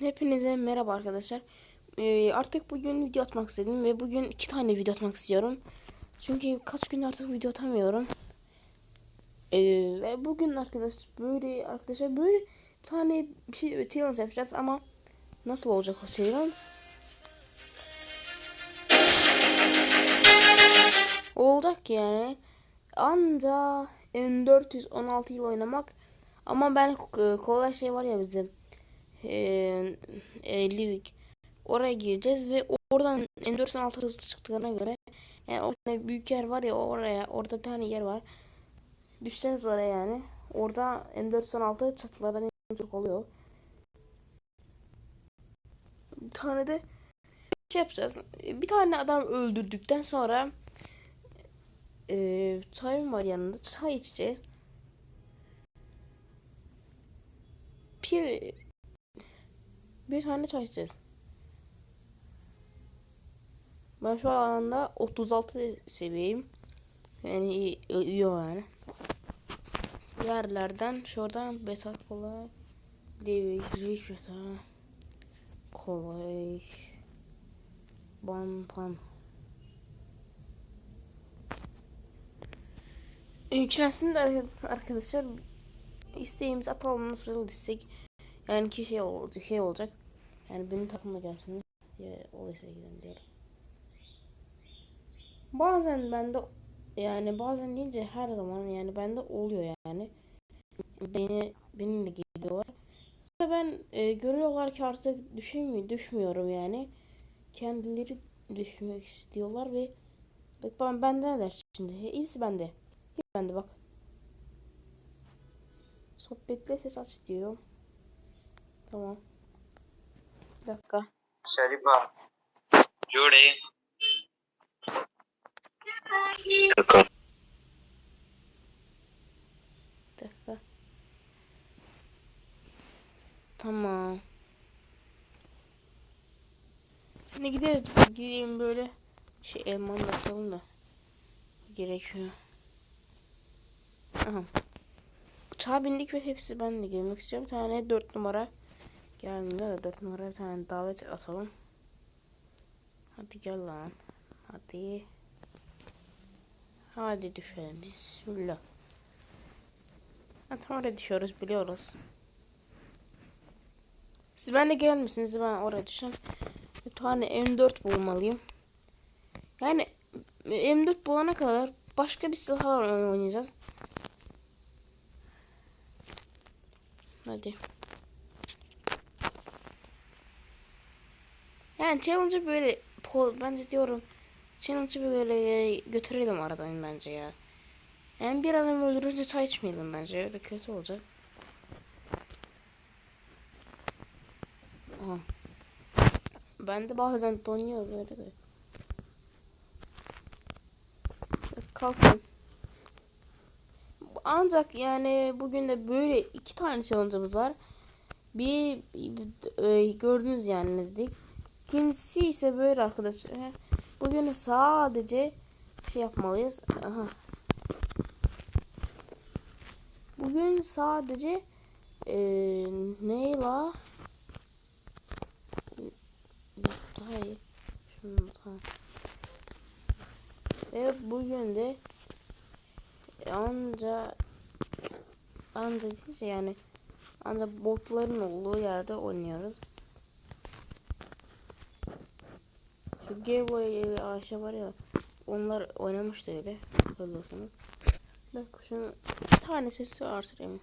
Hepinize merhaba arkadaşlar. Ee, artık bugün video atmak istedim ve bugün iki tane video atmak istiyorum. Çünkü kaç gün artık video atamıyorum. Ee, ve bugün arkadaş böyle arkadaşlar böyle bir tane bir şey challenge yapacağız ama nasıl olacak o challenge? Olacak yani. Anca M416 yıl oynamak ama ben e, kolay şey var ya bizim e, e, Livik. Oraya gireceğiz ve oradan M416 hızlı çıktığına göre yani orada büyük yer var ya oraya orada bir tane yer var. Düşseniz oraya yani. Orada M416 çatılardan en çok oluyor. Bir tane de şey yapacağız. Bir tane adam öldürdükten sonra e, çayım var yanında. Çay içeceğiz. Bir bir tane çay içeceğiz. Ben şu anda 36 seviyeyim. Yani iyi, iyi yani. Yerlerden şuradan beta kolay. Devrik beta. Kolay. Ban pan. Yüklensin arkadaşlar isteğimiz atalım nasıl istek yani ki şey olacak şey olacak yani benim takımla gelsin diye o işe gidelim diyorum. Bazen bende yani bazen deyince her zaman yani bende oluyor yani. Beni benimle geliyorlar. Ben e, görüyorlar ki artık düşemiyor, düşmüyorum yani. Kendileri düşmek istiyorlar ve bak ben bende neler şimdi. Hepsi bende. Hepsi bende bak. Sohbetle ses aç diyor. Tamam. Bir dakika. Şerifa. Judy. Bir dakika. Tamam. Şimdi gideriz. Gideyim böyle şey elmanı da atalım da gerekiyor. Aha. Uçağa bindik ve hepsi ben de gelmek istiyorum. Bir tane 4 numara gelmiyor da 4 numara bir tane davet atalım. Hadi gel lan. Hadi. Hadi düşelim. Bismillah. Zaten oraya düşüyoruz biliyoruz. Siz benimle gelmişsiniz. Ben oraya düşeceğim. Bir tane M4 bulmalıyım. Yani M4 bulana kadar başka bir silahlar oynayacağız. Hadi. Yani challenge'ı böyle bence diyorum challenge'ı böyle götürelim aradan bence ya. Yani bir adam öldürünce çay içmeyelim bence öyle kötü olacak. Aha. Ben de bazen donuyor böyle de. Kalkın. Ancak yani bugün de böyle iki tane challenge'ımız var. Bir, bir e, gördünüz yani ne dedik. İkincisi ise böyle arkadaşlar. Bugün sadece şey yapmalıyız. Aha. Bugün sadece e, ne la? Daha iyi. Şunu tamam. Ve bugün de anca anca işte yani ancak botların olduğu yerde oynuyoruz. Şu Gameboy ile Ayşe var ya onlar oynamıştı öyle hatırlıyorsanız. Şunu bir tane sesi artırayım.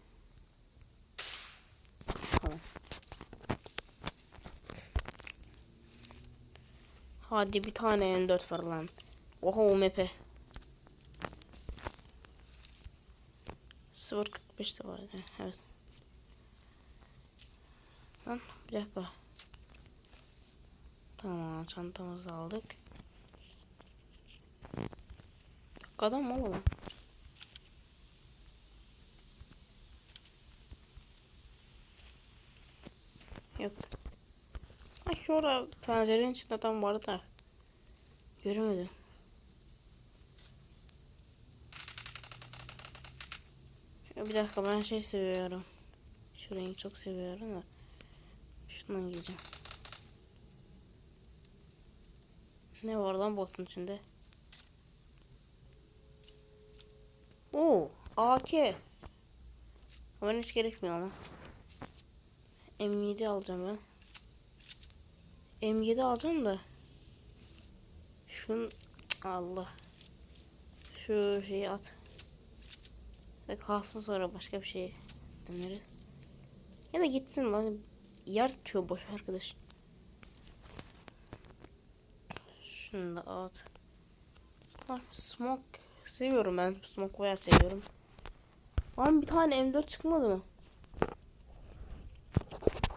Tamam. Hadi bir tane M4 var lan. Oha o mepe. 0.45 de var. Evet. Lan bir dakika. Tamam çantamızı aldık. Yok adam oğlum? Yok. Ay şurada pencerenin içinde adam vardı da. Göremedim. Bir dakika ben şey seviyorum. Şu rengi çok seviyorum da. Şu Şundan gireceğim. Ne var lan botun içinde? Oo, AK. Ama hiç gerekmiyor ama. M7 alacağım ben. M7 alacağım da. Şun Allah. Şu şeyi at. Ya kalsın sonra başka bir şey deneriz. Ya da gitsin lan. Yer tutuyor boş arkadaş. Şunu da at. Lan smoke seviyorum ben. Smoke bayağı seviyorum. Lan bir tane M4 çıkmadı mı?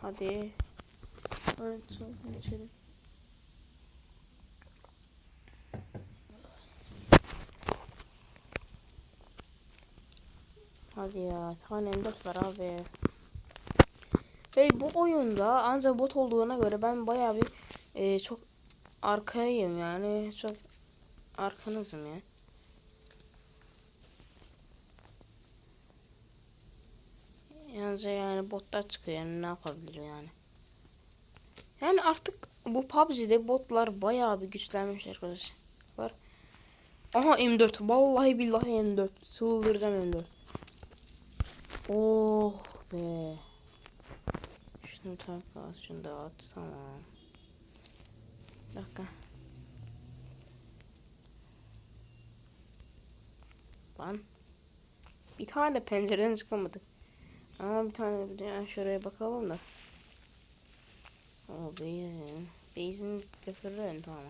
Hadi. Evet, geçelim. Hadi ya, tane M4 var abi. Hey bu oyunda ancak bot olduğuna göre ben bayağı bir e, çok arkayım yani çok arkanızım ya. Yalnızca yani botlar çıkıyor yani ne yapabilirim yani. Yani artık bu PUBG'de botlar bayağı bir güçlenmiş arkadaşlar. Aha M4. Vallahi billahi M4. Çıldıracağım M4. Oh be. Şunu at, şunu da at. Tamam. Bir dakika. Lan. Bir tane de pencereden çıkamadık. Ama bir tane bir de şuraya bakalım da. O benzin. Benzin götürürüm tamam.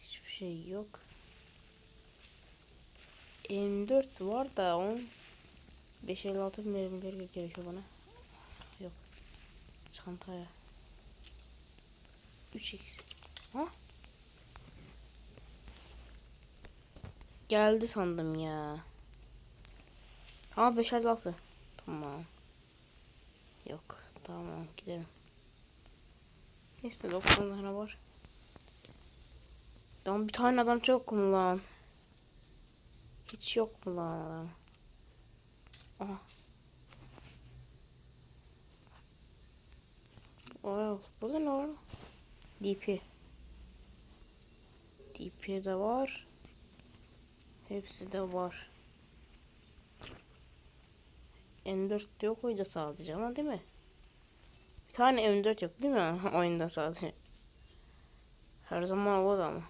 Hiçbir şey yok. M4 var da onun 556 mermileri gerekiyor bana. Çantaya. 3x. Ha? Geldi sandım ya. Ama 556. Tamam. Yok. Tamam gidelim. Neyse 90 tane var. Lan bir tane adam çok mu lan? Hiç yok mu lan adam? Aha. Oh, burada ne var? DP. DP de var. Hepsi de var. M4 yok oyunda sadece ama değil mi? Bir tane M4 yok değil mi oyunda sadece? Her zaman olur ama.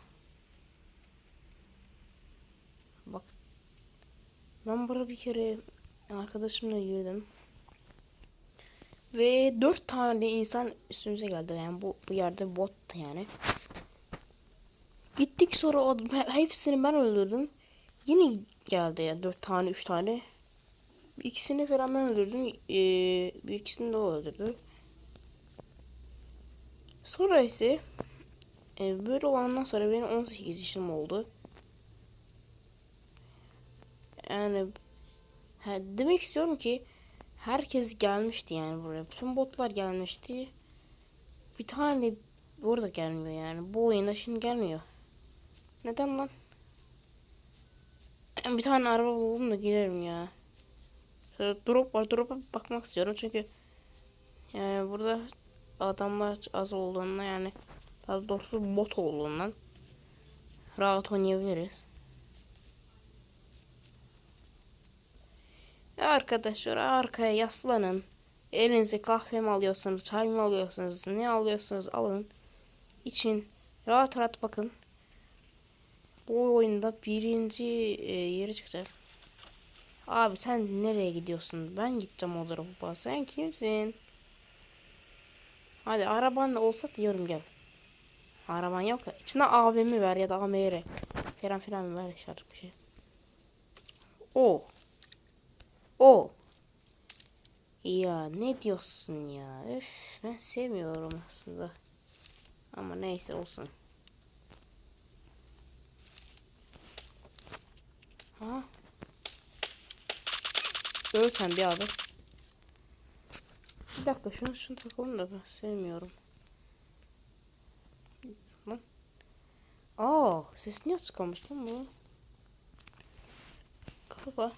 Bak. Ben buraya bir kere arkadaşımla girdim. Ve dört tane insan üstümüze geldi. Yani bu, bu yerde bot yani. Gittik sonra o, hepsini ben öldürdüm. Yine geldi ya dört tane üç tane. İkisini falan ben öldürdüm. Ee, ikisini de o öldürdü. Sonra ise e, böyle olandan sonra benim 18 yaşım oldu. Yani ha, demek istiyorum ki herkes gelmişti yani buraya. Bütün botlar gelmişti. Bir tane burada gelmiyor yani. Bu oyunda şimdi gelmiyor. Neden lan? Bir tane araba buldum da giderim ya. Şöyle drop var. Drop'a bakmak istiyorum çünkü yani burada adamlar az olduğundan yani daha doğrusu bot olduğundan rahat oynayabiliriz. Arkadaşlar arkaya yaslanın. Elinize kahve mi alıyorsanız, çay mı alıyorsanız, ne alıyorsanız alın. İçin. Rahat rahat bakın. Bu oyunda birinci e, yere çıkacağız. Abi sen nereye gidiyorsun? Ben gideceğim o tarafa. Sen kimsin? Hadi araban olsa diyorum gel. Araban yok ya. İçine AVM ver ya da AMR. Falan filan ver şarkı bir şey. O. O. Ya ne diyorsun ya? Öf, ben sevmiyorum aslında. Ama neyse olsun. Ha? Öl bir abi. Bir dakika şunu şunu takalım da ben sevmiyorum. Lan. Aa, ses niye açık kalmış lan bu? Kapa.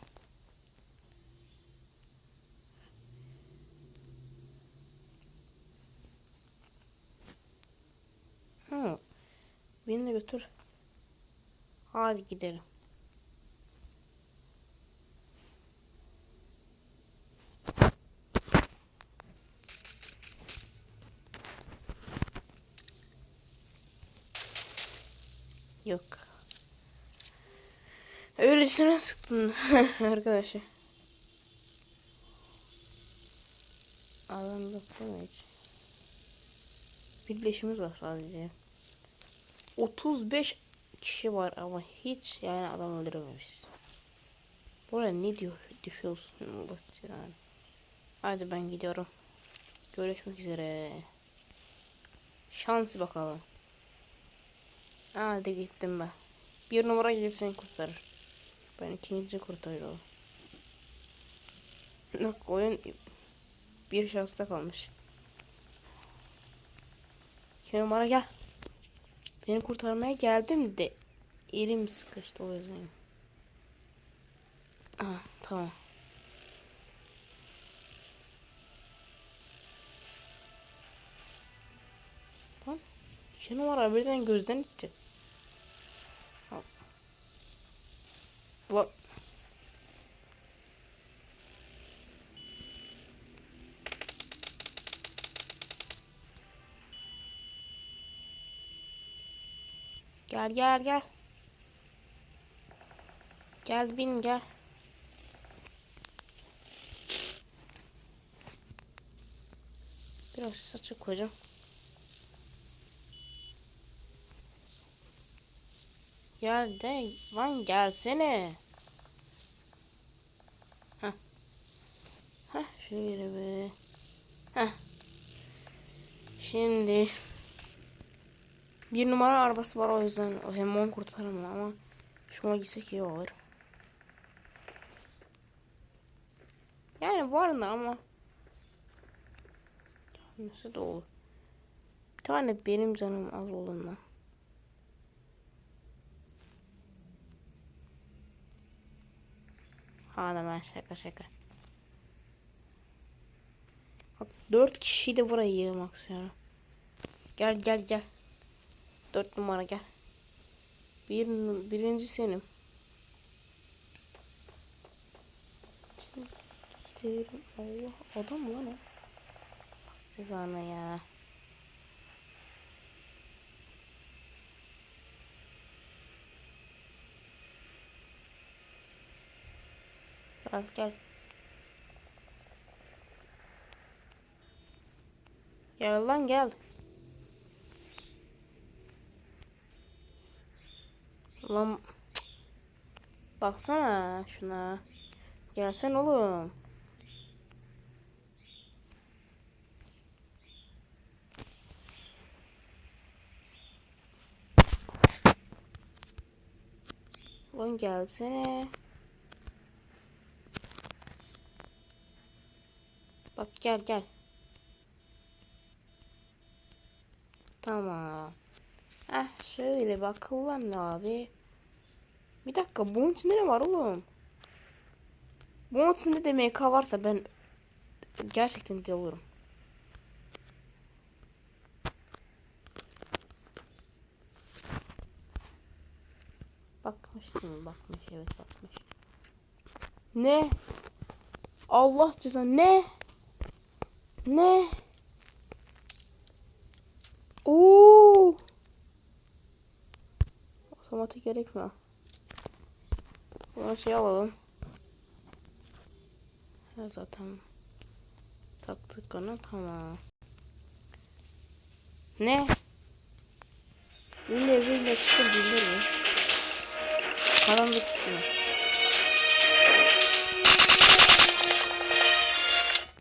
Beni de götür. Hadi gidelim. Yok. Öylesine sıktın arkadaşlar. Adam mi hiç? Birleşimiz var sadece. 35 kişi var ama hiç yani adam öldürememişiz. Buraya ne diyor düşüyorsun Allah yani. Hadi ben gidiyorum. Görüşmek üzere. Şans bakalım. Hadi gittim ben. Bir numara gidip seni kurtarır. Ben ikinci kurtarıyorum. Bak oyun bir şansta kalmış. İki numara gel. Beni kurtarmaya geldim de elim sıkıştı o yüzden. Ah tamam. Lan iki numara birden gözden itti. Al. Lan. Gel gel gel. Gel bin gel. Biraz saçı koyacağım. Gel de lan gelsene. Heh. Heh şöyle be. Heh. Şimdi bir numara arabası var o yüzden hem onu kurtarırım ama şuna gitsek iyi olur. Yani var da ama nasıl da olur. Bir tane benim canım az olduğundan. Hala ben şaka şaka. Bak dört kişiyi de buraya yığmak istiyorum. Gel gel gel. Dört numara gel. Bir, birinci senim. Allah adam mı lan o? Siz ana ya. Biraz gel. Gel lan gel. Lan baksana şuna. Gelsen oğlum. Lan gelsene. Bak gel gel. Tamam. Heh şöyle bak kullan abi. Bir dakika bunun içinde ne var oğlum? Bunun içinde de MK varsa ben gerçekten de olurum. Bakmıştım bakmış evet bakmış. Ne? Allah cezanı ne? Ne? Oo! Otomatik gerekmiyor. Buna şey alalım. Ha, zaten taktık onu tamam. Ne? Bindir bindir çıkın bindir mi? Karanlık gitti?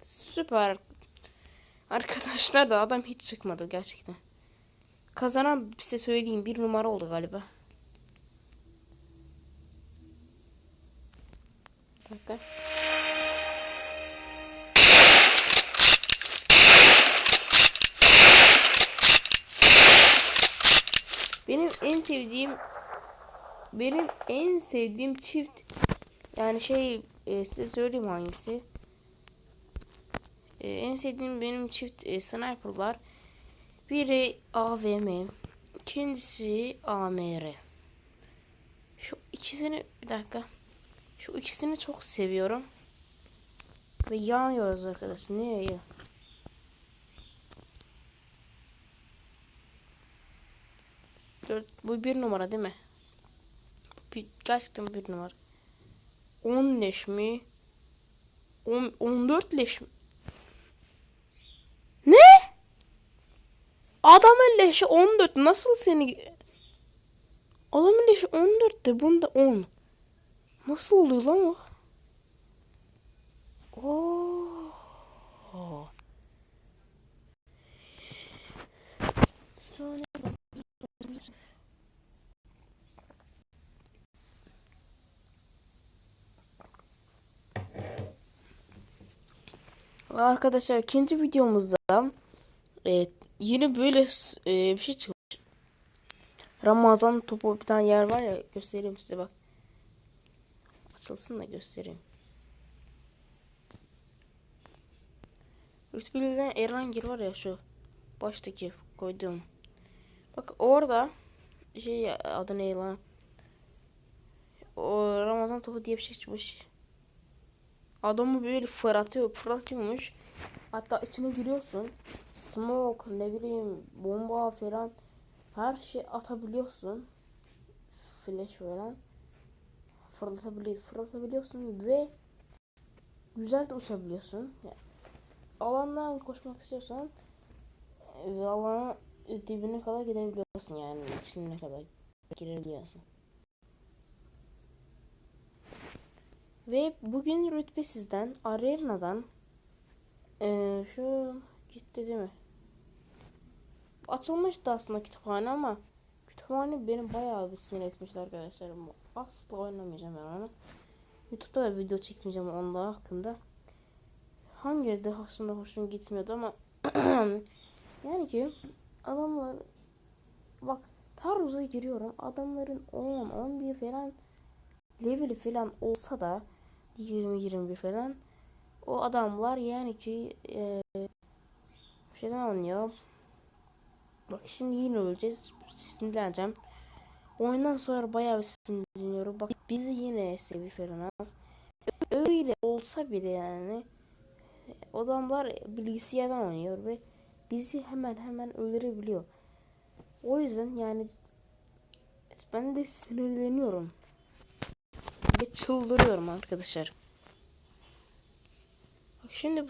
Süper. Arkadaşlar da adam hiç çıkmadı gerçekten. Kazanan size söyleyeyim bir numara oldu galiba. Sevdiğim benim en sevdiğim çift yani şey e, size söyleyeyim hangisi. E, en sevdiğim benim çift e, sniperlar. Biri AVM, İkincisi AMR. Şu ikisini bir dakika. Şu ikisini çok seviyorum. Ve yanıyoruz arkadaşlar. Niye ya? Dört, bu bir numara değil mi? Bir, gerçekten bir numara. 10 leş mi? 10, 14 leş mi? Ne? Adamın leşi 14. Nasıl seni... Adamın leşi 14'te bunda 10. Nasıl oluyor lan o? Oo. Sonra- Arkadaşlar ikinci videomuzda e, yine böyle e, bir şey çıkmış. Ramazan topu bir tane yer var ya göstereyim size bak. Açılsın da göstereyim. Rütbeli'den Erangel var ya şu baştaki koyduğum. Bak orada şey adı ne lan? O Ramazan topu diye bir şey çıkmış. Adamı böyle fırlatıyor, fırlatıyormuş. Hatta içine giriyorsun. Smoke, ne bileyim, bomba falan her şey atabiliyorsun. Flash falan. Fırlatabiliyor, fırlatabiliyorsun ve güzel de uçabiliyorsun. Yani alandan koşmak istiyorsan ve alana dibine kadar gidebiliyorsun yani içine kadar girebiliyorsun. Ve bugün rütbe sizden Arena'dan eee şu gitti değil mi? Açılmıştı aslında kütüphane ama kütüphane beni bayağı bir sinir etmişti arkadaşlar. Asla oynamayacağım ben onu. YouTube'da da video çekmeyeceğim onda hakkında. Hangi de aslında hoşuma gitmiyordu ama yani ki adamlar bak taarruza giriyorum adamların 10 11 falan leveli falan olsa da 20-21 falan o adamlar yani ki e, şeyden oynuyor. Bak şimdi yine öleceğiz. Sinirleneceğim. Oyundan sonra bayağı bir sinirleniyorum. Bak bizi yine sevi falan az. Öyle olsa bile yani adamlar bilgisayardan oynuyor ve bizi hemen hemen öldürebiliyor. O yüzden yani ben de sinirleniyorum. Ve çıldırıyorum arkadaşlar. Bak şimdi bu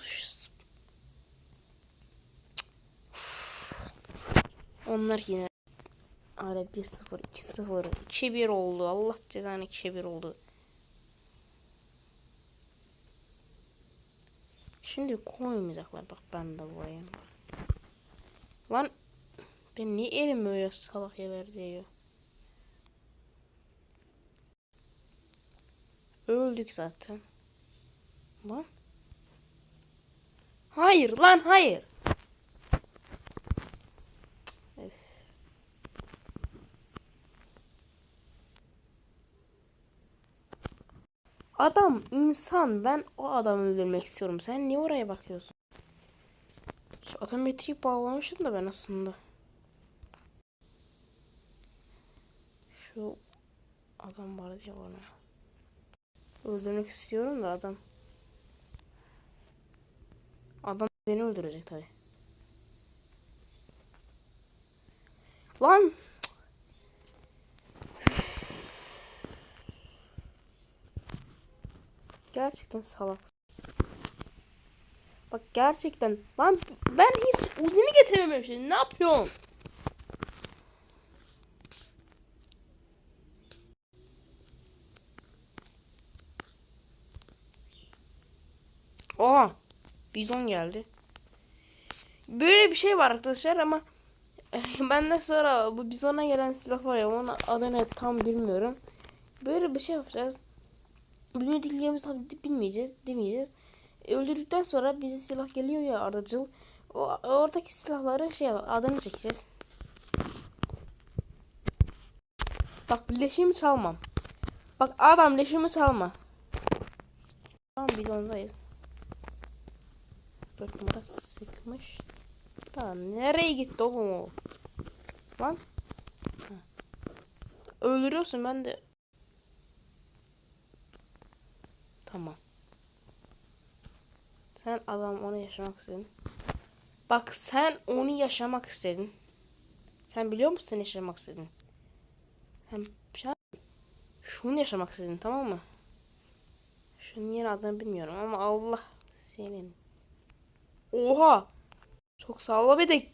onlar yine Hala 1-0, 2-0, 2-1 oldu. Allah cezanı 2-1 oldu. Şimdi koymayacaklar bak ben de buraya. Lan ben niye elim öyle salak yerler diyor. Öldük zaten. Lan. Hayır lan hayır. Adam insan ben o adamı öldürmek istiyorum. Sen niye oraya bakıyorsun? Şu otomatik bağlamışım da ben aslında. Şu adam var diye bana. Öldürmek istiyorum da adam. Adam beni öldürecek tabi. Lan! Gerçekten salak. Bak gerçekten. Lan ben hiç uzini getirememişim. Ne yapıyorsun? Oha. Bizon geldi. Böyle bir şey var arkadaşlar ama benden sonra bu bizona gelen silah var ya onun adını tam bilmiyorum. Böyle bir şey yapacağız. Bilmediklerimizi tabii bilmeyeceğiz, demeyeceğiz. E, öldürdükten sonra bize silah geliyor ya aracıl. O oradaki silahları şey adını çekeceğiz. Bak leşimi çalmam. Bak adam leşimi çalma. Tamam bidondayız. Dört numara sıkmış. Tamam nereye gitti oğlum o? Lan öldürüyorsun ben de. Tamam. Sen adam onu yaşamak istedin. Bak sen onu yaşamak istedin. Sen biliyor musun yaşamak istedin? Sen sen şunu yaşamak istedin tamam mı? Şunun yeni adını bilmiyorum ama Allah senin. Oha! Çok sağlam de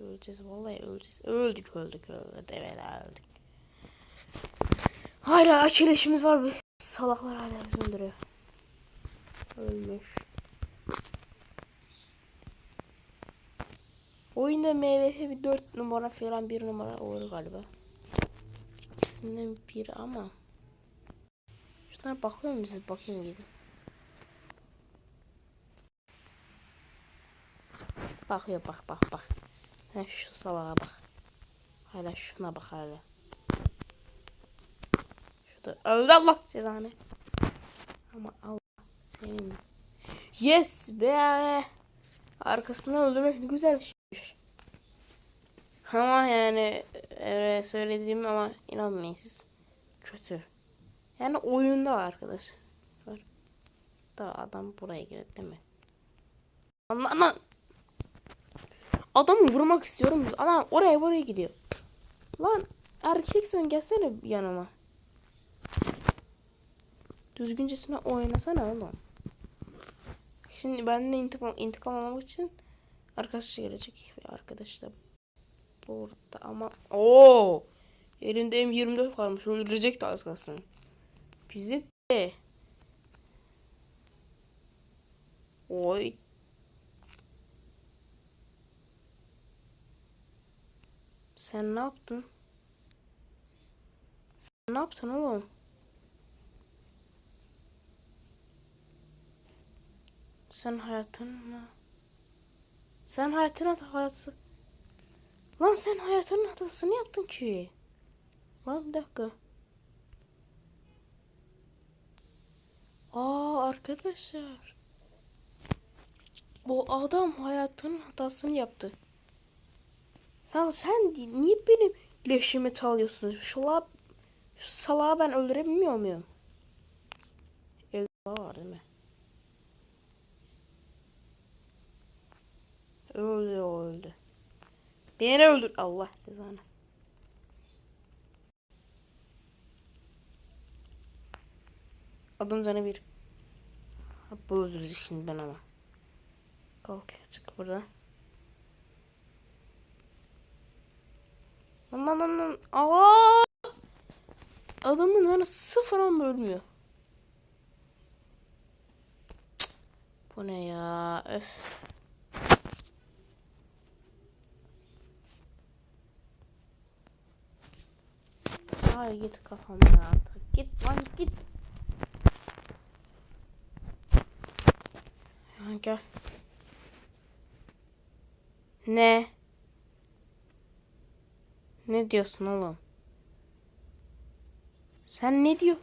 Öleceğiz vallahi öleceğiz. Öldük öldük öldük. Evet öldük. Hala açılışımız var bu salaklar hala bizi öldürüyor. Ölmüş. Oyunda MVF bir 4 numara falan 1 numara olur galiba. İkisinden biri ama. Şuna bakıyor musunuz? Bakayım gidin. Bakıyor bak bak bak. Ha şu salağa bak. Hala şuna bak hala. Şurada öldü Allah cezanı. Ama Allah senin. Yes be. Arkasını öldürmek ne güzel şeymiş. Ama yani e, söylediğim ama inanmayın siz. Kötü. Yani oyunda var arkadaş. Var. Da adam buraya girdi değil mi? Anla anla. Adamı vurmak istiyorum. Adam oraya buraya gidiyor. Lan erkek sen gelsene yanıma. Düzgüncesine oynasana oğlum. Şimdi ben de intikam, intikam almak için arkadaş gelecek. Arkadaş da burada ama o Elimde M24 varmış. Öldürecek de az kalsın. Bizi de. Oy. Sen ne yaptın? Sen ne yaptın oğlum? Sen hayatını Sen hayatın hatası Lan sen hayatının hatasını yaptın ki. Lan bir dakika. Aa arkadaşlar. Bu adam hayatının hatasını yaptı. Sen sen niye benim leşimi çalıyorsunuz? Şu la şu salağı ben öldürebilmiyor muyum? Elde var değil mi? Öldü öldü. Beni öldür. Allah cezanı. Adım canı bir. Bu öldürecek şimdi ben ama. Kalk çık buradan. Lan lan lan. Aa! Adamın canı sıfır ama ölmüyor. Cık. Bu ne ya? Öf. Ay git kafamdan artık. Git lan git. Ya gel. Ne? Ne diyorsun oğlum? Sen ne diyor?